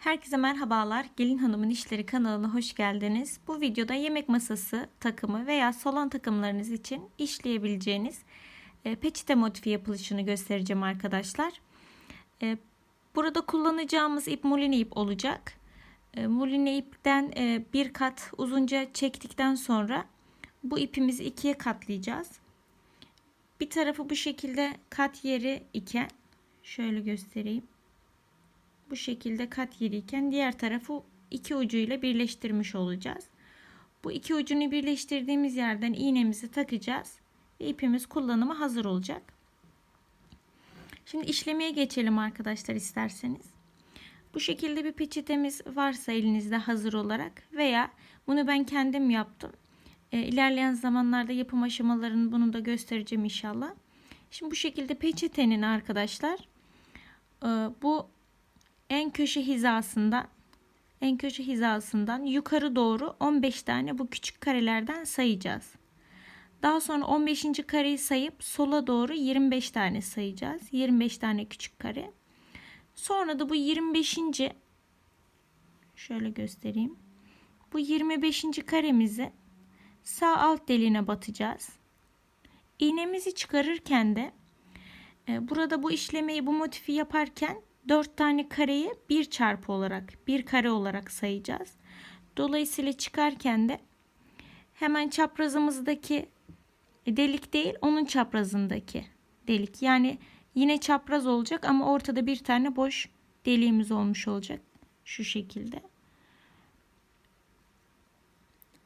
Herkese merhabalar. Gelin Hanım'ın İşleri kanalına hoş geldiniz. Bu videoda yemek masası takımı veya salon takımlarınız için işleyebileceğiniz e, peçete motifi yapılışını göstereceğim arkadaşlar. E, burada kullanacağımız ip muline ip olacak. E, muline ipten bir kat uzunca çektikten sonra bu ipimizi ikiye katlayacağız. Bir tarafı bu şekilde kat yeri iken şöyle göstereyim bu şekilde kat yeriyken diğer tarafı iki ucuyla birleştirmiş olacağız. Bu iki ucunu birleştirdiğimiz yerden iğnemizi takacağız ve ipimiz kullanıma hazır olacak. Şimdi işlemeye geçelim arkadaşlar isterseniz. Bu şekilde bir peçetemiz varsa elinizde hazır olarak veya bunu ben kendim yaptım. E, ilerleyen zamanlarda yapım aşamalarını bunu da göstereceğim inşallah. Şimdi bu şekilde peçetenin arkadaşlar e, bu en köşe hizasından en köşe hizasından yukarı doğru 15 tane bu küçük karelerden sayacağız. Daha sonra 15. kareyi sayıp sola doğru 25 tane sayacağız. 25 tane küçük kare. Sonra da bu 25. şöyle göstereyim. Bu 25. karemizi sağ alt deliğine batacağız. İğnemizi çıkarırken de e, burada bu işlemeyi bu motifi yaparken 4 tane kareyi bir çarpı olarak bir kare olarak sayacağız. Dolayısıyla çıkarken de hemen çaprazımızdaki delik değil onun çaprazındaki delik. Yani yine çapraz olacak ama ortada bir tane boş deliğimiz olmuş olacak. Şu şekilde.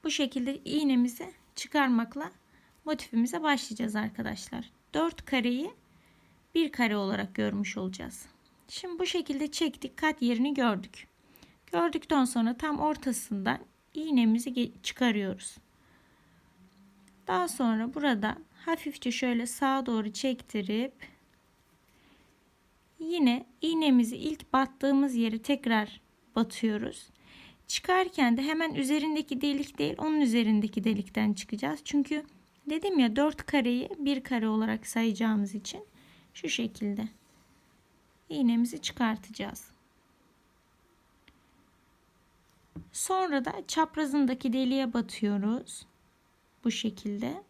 Bu şekilde iğnemizi çıkarmakla motifimize başlayacağız arkadaşlar. 4 kareyi bir kare olarak görmüş olacağız. Şimdi bu şekilde çektik. Kat yerini gördük. Gördükten sonra tam ortasından iğnemizi çıkarıyoruz. Daha sonra burada hafifçe şöyle sağa doğru çektirip yine iğnemizi ilk battığımız yeri tekrar batıyoruz. Çıkarken de hemen üzerindeki delik değil onun üzerindeki delikten çıkacağız. Çünkü dedim ya 4 kareyi bir kare olarak sayacağımız için şu şekilde iğnemizi çıkartacağız. Sonra da çaprazındaki deliğe batıyoruz. Bu şekilde.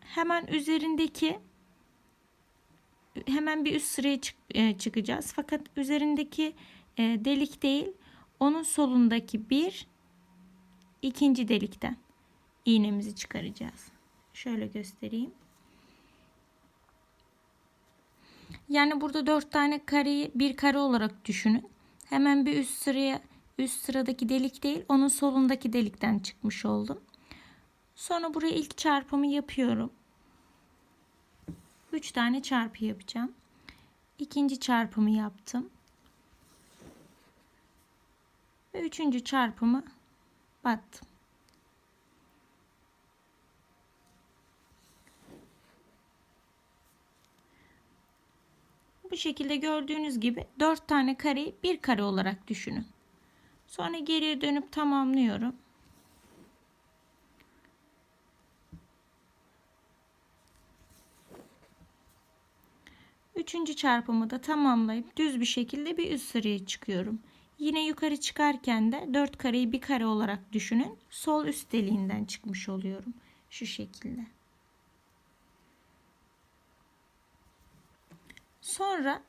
Hemen üzerindeki hemen bir üst sıraya çık, e, çıkacağız. Fakat üzerindeki e, delik değil, onun solundaki bir ikinci delikten iğnemizi çıkaracağız. Şöyle göstereyim. Yani burada dört tane kareyi bir kare olarak düşünün. Hemen bir üst sıraya üst sıradaki delik değil onun solundaki delikten çıkmış oldum. Sonra buraya ilk çarpımı yapıyorum. 3 tane çarpı yapacağım. İkinci çarpımı yaptım. Ve üçüncü çarpımı battım. Bu şekilde gördüğünüz gibi 4 tane kareyi bir kare olarak düşünün. Sonra geriye dönüp tamamlıyorum. Üçüncü çarpımı da tamamlayıp düz bir şekilde bir üst sıraya çıkıyorum. Yine yukarı çıkarken de 4 kareyi bir kare olarak düşünün. Sol üst deliğinden çıkmış oluyorum. Şu şekilde. Sonra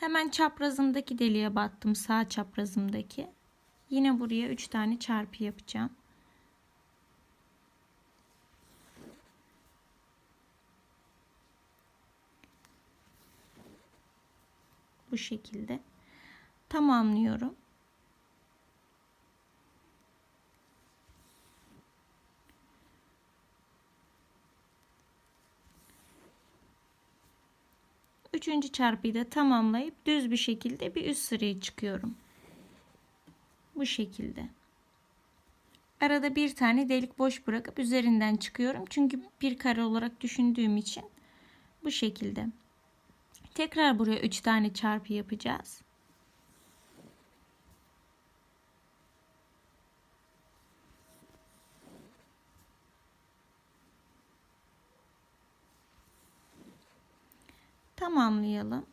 hemen çaprazımdaki deliğe battım. Sağ çaprazımdaki. Yine buraya 3 tane çarpı yapacağım. Bu şekilde tamamlıyorum. Üçüncü çarpıyı da tamamlayıp düz bir şekilde bir üst sıraya çıkıyorum. Bu şekilde. Arada bir tane delik boş bırakıp üzerinden çıkıyorum. Çünkü bir kare olarak düşündüğüm için bu şekilde. Tekrar buraya 3 tane çarpı yapacağız. tamamlayalım.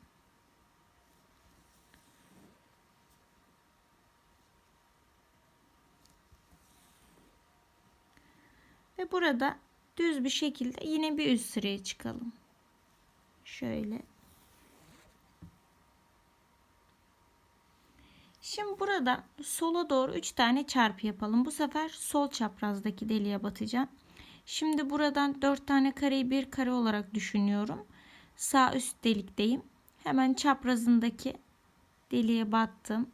Ve burada düz bir şekilde yine bir üst sıraya çıkalım. Şöyle. Şimdi burada sola doğru 3 tane çarpı yapalım. Bu sefer sol çaprazdaki deliğe batacağım. Şimdi buradan 4 tane kareyi bir kare olarak düşünüyorum. Sağ üst delikteyim. Hemen çaprazındaki deliğe battım.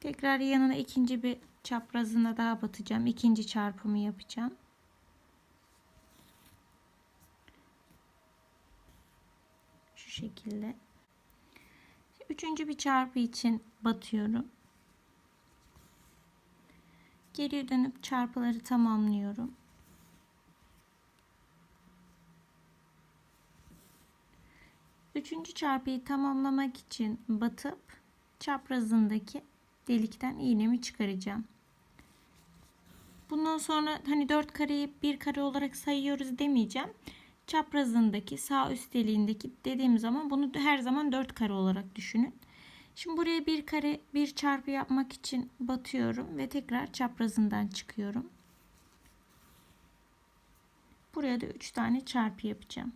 Tekrar yanına ikinci bir çaprazına daha batacağım. İkinci çarpımı yapacağım. Şu şekilde. Üçüncü bir çarpı için batıyorum. Geriye dönüp çarpıları tamamlıyorum. Üçüncü çarpıyı tamamlamak için batıp çaprazındaki delikten iğnemi çıkaracağım. Bundan sonra hani 4 kareyi bir kare olarak sayıyoruz demeyeceğim. Çaprazındaki sağ üst deliğindeki dediğim zaman bunu her zaman 4 kare olarak düşünün. Şimdi buraya bir kare bir çarpı yapmak için batıyorum ve tekrar çaprazından çıkıyorum. Buraya da 3 tane çarpı yapacağım.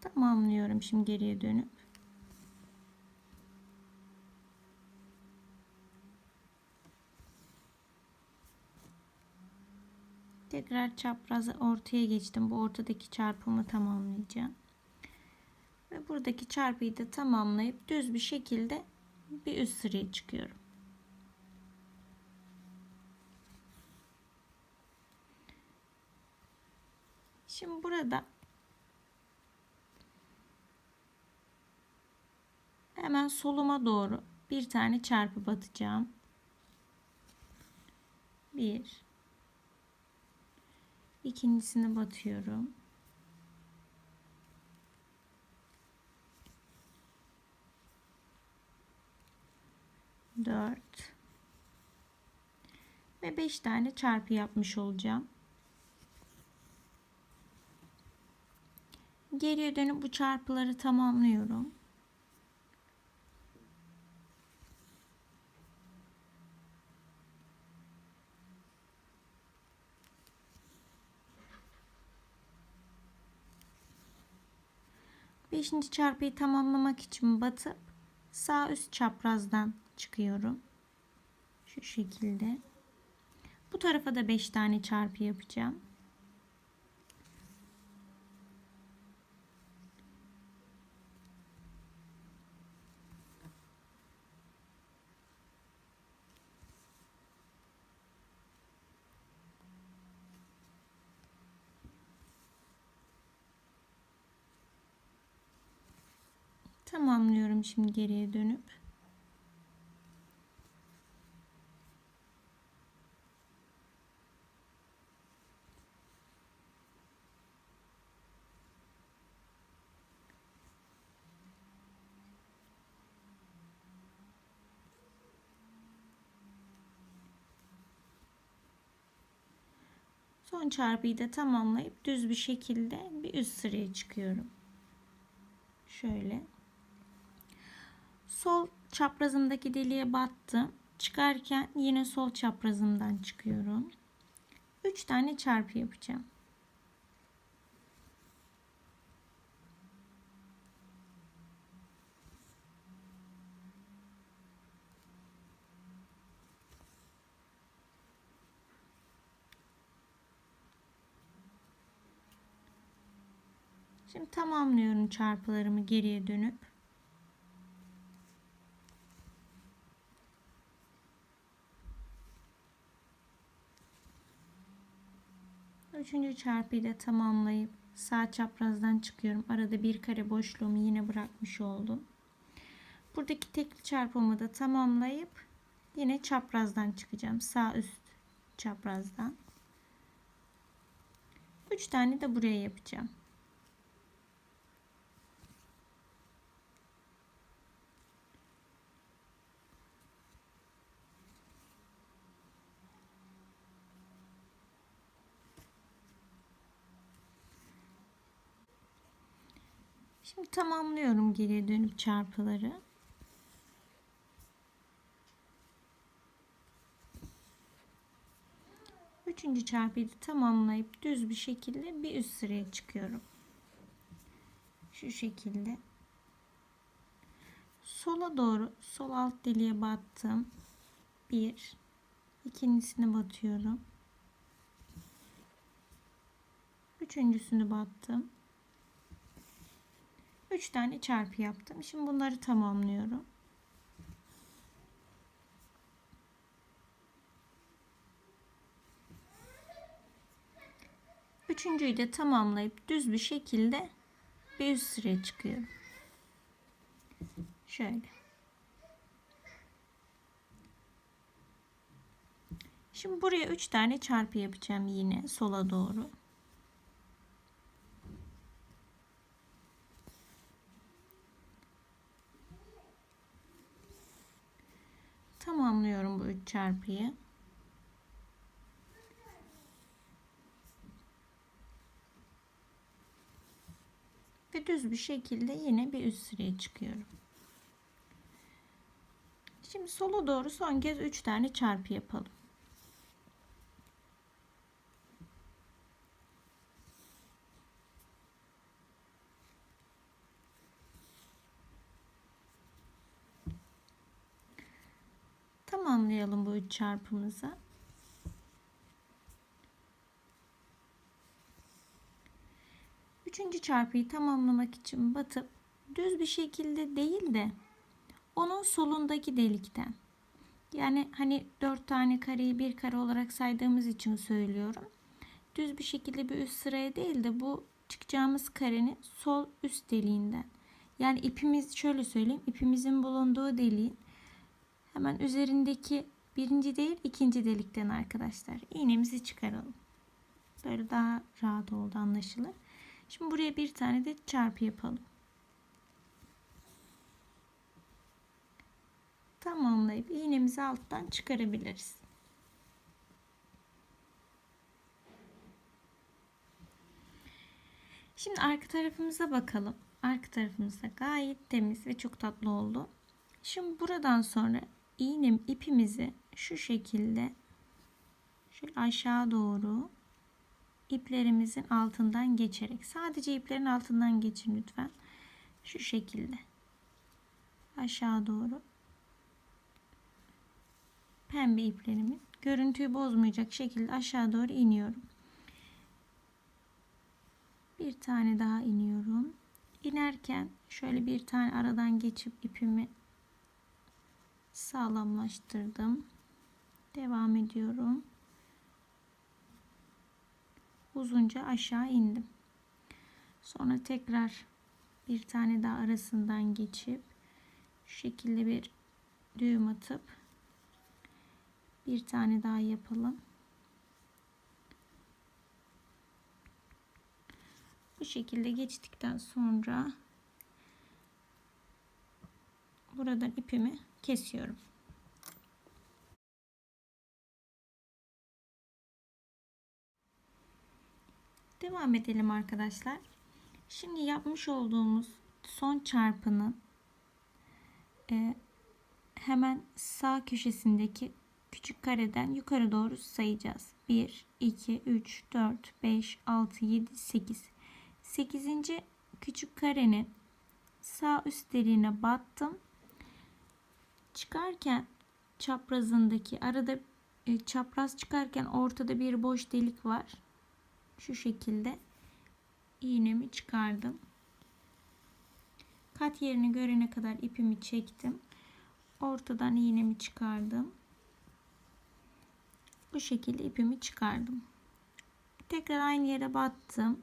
Tamamlıyorum şimdi geriye dönüp. Tekrar çaprazı ortaya geçtim. Bu ortadaki çarpımı tamamlayacağım. Ve buradaki çarpıyı da tamamlayıp düz bir şekilde bir üst sıraya çıkıyorum. Şimdi burada hemen soluma doğru bir tane çarpı batacağım. Bir. İkincisini batıyorum. Dört. Ve beş tane çarpı yapmış olacağım. Geriye dönüp bu çarpıları tamamlıyorum. Beşinci çarpıyı tamamlamak için batıp sağ üst çaprazdan çıkıyorum. Şu şekilde. Bu tarafa da 5 tane çarpı yapacağım. Tamamlıyorum şimdi geriye dönüp. Son çarpıyı da tamamlayıp düz bir şekilde bir üst sıraya çıkıyorum. Şöyle sol çaprazımdaki deliğe battım. Çıkarken yine sol çaprazımdan çıkıyorum. 3 tane çarpı yapacağım. Şimdi tamamlıyorum çarpılarımı geriye dönüp. Üçüncü çarpıyı da tamamlayıp sağ çaprazdan çıkıyorum. Arada bir kare boşluğumu yine bırakmış oldum. Buradaki tekli çarpımı da tamamlayıp yine çaprazdan çıkacağım. Sağ üst çaprazdan. Üç tane de buraya yapacağım. Tamamlıyorum geriye dönüp çarpıları. Üçüncü çarpıyı tamamlayıp düz bir şekilde bir üst sıraya çıkıyorum. Şu şekilde. Sola doğru sol alt deliğe battım. Bir. ikincisini batıyorum. Üçüncüsünü battım. Üç tane çarpı yaptım. Şimdi bunları tamamlıyorum. Üçüncüyü de tamamlayıp düz bir şekilde bir üst sıraya çıkıyorum. Şöyle. Şimdi buraya 3 tane çarpı yapacağım yine sola doğru. Tamamlıyorum bu 3 çarpıyı. Ve düz bir şekilde yine bir üst sıraya çıkıyorum. Şimdi sola doğru son kez 3 tane çarpı yapalım. Tamamlayalım bu üç çarpımızı. Üçüncü çarpıyı tamamlamak için batıp düz bir şekilde değil de onun solundaki delikten yani hani dört tane kareyi bir kare olarak saydığımız için söylüyorum. Düz bir şekilde bir üst sıraya değil de bu çıkacağımız karenin sol üst deliğinden. Yani ipimiz şöyle söyleyeyim. ipimizin bulunduğu deliğin hemen üzerindeki birinci değil ikinci delikten arkadaşlar. iğnemizi çıkaralım. Böyle daha rahat oldu anlaşılır. Şimdi buraya bir tane de çarpı yapalım. Tamamlayıp iğnemizi alttan çıkarabiliriz. Şimdi arka tarafımıza bakalım. Arka tarafımızda gayet temiz ve çok tatlı oldu. Şimdi buradan sonra iğnem ipimizi şu şekilde şöyle aşağı doğru iplerimizin altından geçerek sadece iplerin altından geçin lütfen. Şu şekilde aşağı doğru pembe iplerimin görüntüyü bozmayacak şekilde aşağı doğru iniyorum. Bir tane daha iniyorum. İnerken şöyle bir tane aradan geçip ipimi sağlamlaştırdım. Devam ediyorum uzunca aşağı indim. Sonra tekrar bir tane daha arasından geçip şu şekilde bir düğüm atıp bir tane daha yapalım. Bu şekilde geçtikten sonra buradan ipimi kesiyorum. Devam edelim arkadaşlar. Şimdi yapmış olduğumuz son çarpının e, hemen sağ köşesindeki küçük kareden yukarı doğru sayacağız. 1, 2, 3, 4, 5, 6, 7, 8. 8. küçük karenin sağ üst deliğine battım. Çıkarken çaprazındaki arada e, çapraz çıkarken ortada bir boş delik var şu şekilde iğnemi çıkardım. Kat yerini görene kadar ipimi çektim. Ortadan iğnemi çıkardım. Bu şekilde ipimi çıkardım. Tekrar aynı yere battım.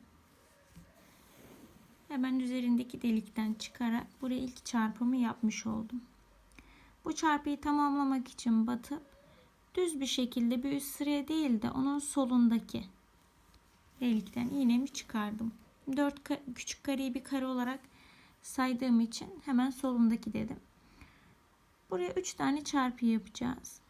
Hemen üzerindeki delikten çıkarak buraya ilk çarpımı yapmış oldum. Bu çarpıyı tamamlamak için batıp düz bir şekilde bir üst sıraya değil de onun solundaki delikten iğnemi çıkardım. 4 küçük kareyi bir kare olarak saydığım için hemen solundaki dedim. Buraya 3 tane çarpı yapacağız.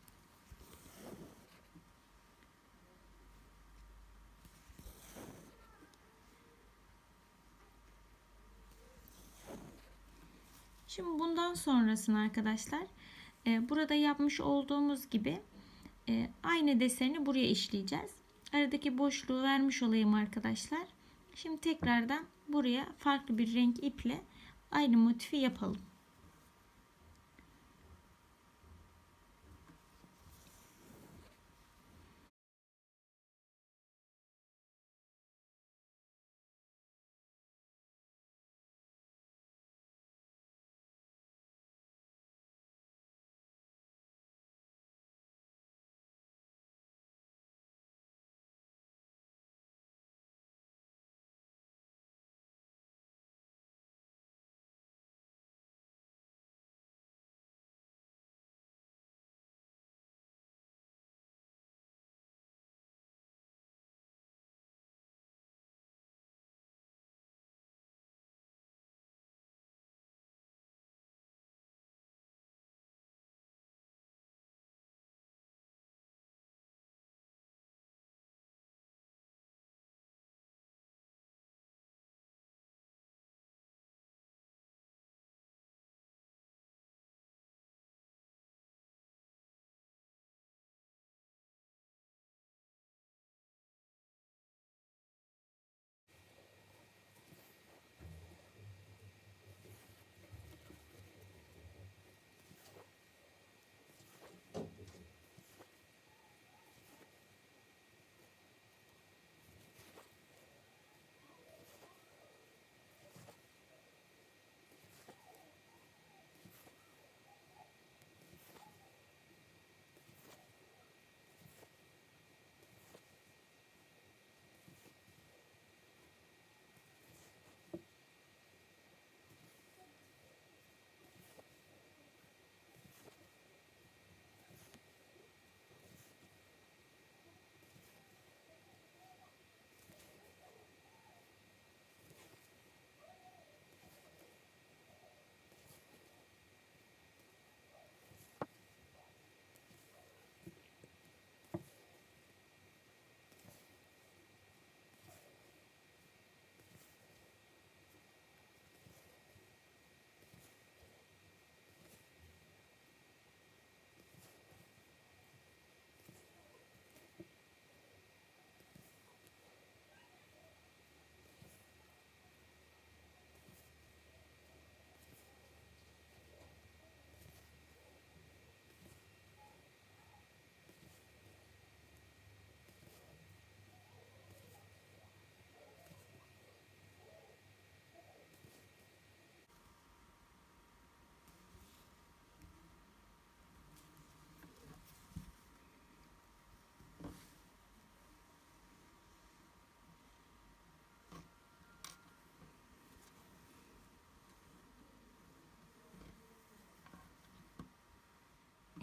Şimdi bundan sonrasını arkadaşlar e, burada yapmış olduğumuz gibi e, aynı deseni buraya işleyeceğiz. Aradaki boşluğu vermiş olayım arkadaşlar. Şimdi tekrardan buraya farklı bir renk iple aynı motifi yapalım.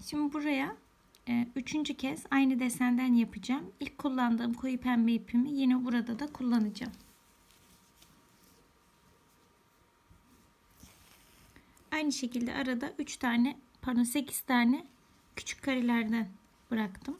Şimdi buraya e, üçüncü kez aynı desenden yapacağım. İlk kullandığım koyu pembe ipimi yine burada da kullanacağım. Aynı şekilde arada 3 tane pardon 8 tane küçük karelerden bıraktım.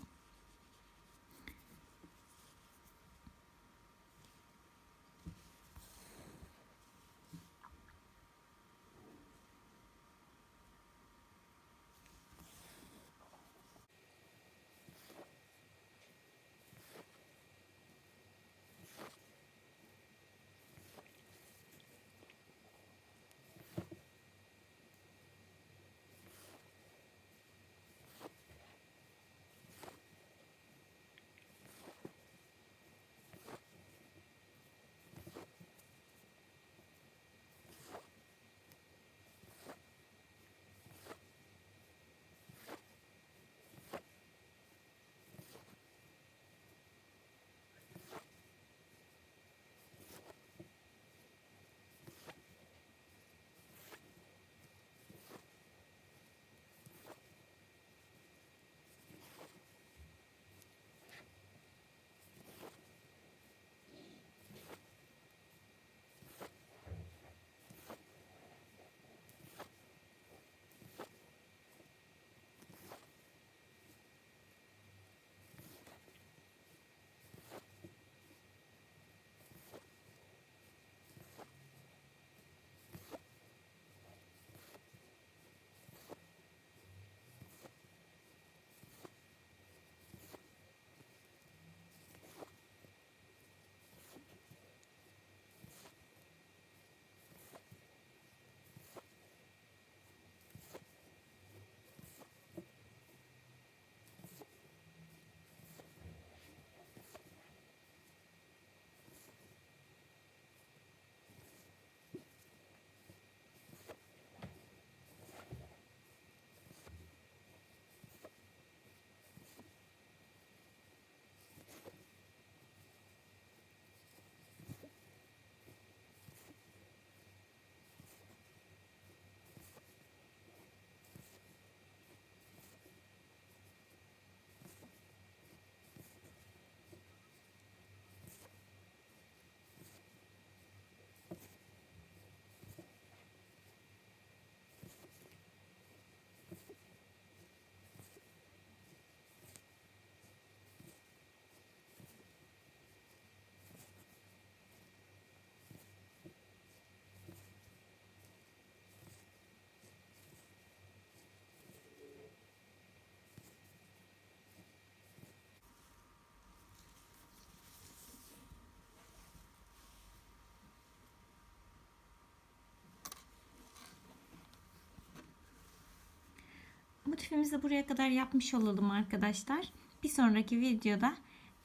Motifimizi buraya kadar yapmış olalım arkadaşlar. Bir sonraki videoda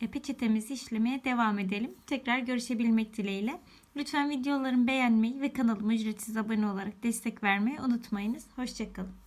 e, peçetemizi işlemeye devam edelim. Tekrar görüşebilmek dileğiyle. Lütfen videolarımı beğenmeyi ve kanalıma ücretsiz abone olarak destek vermeyi unutmayınız. Hoşçakalın.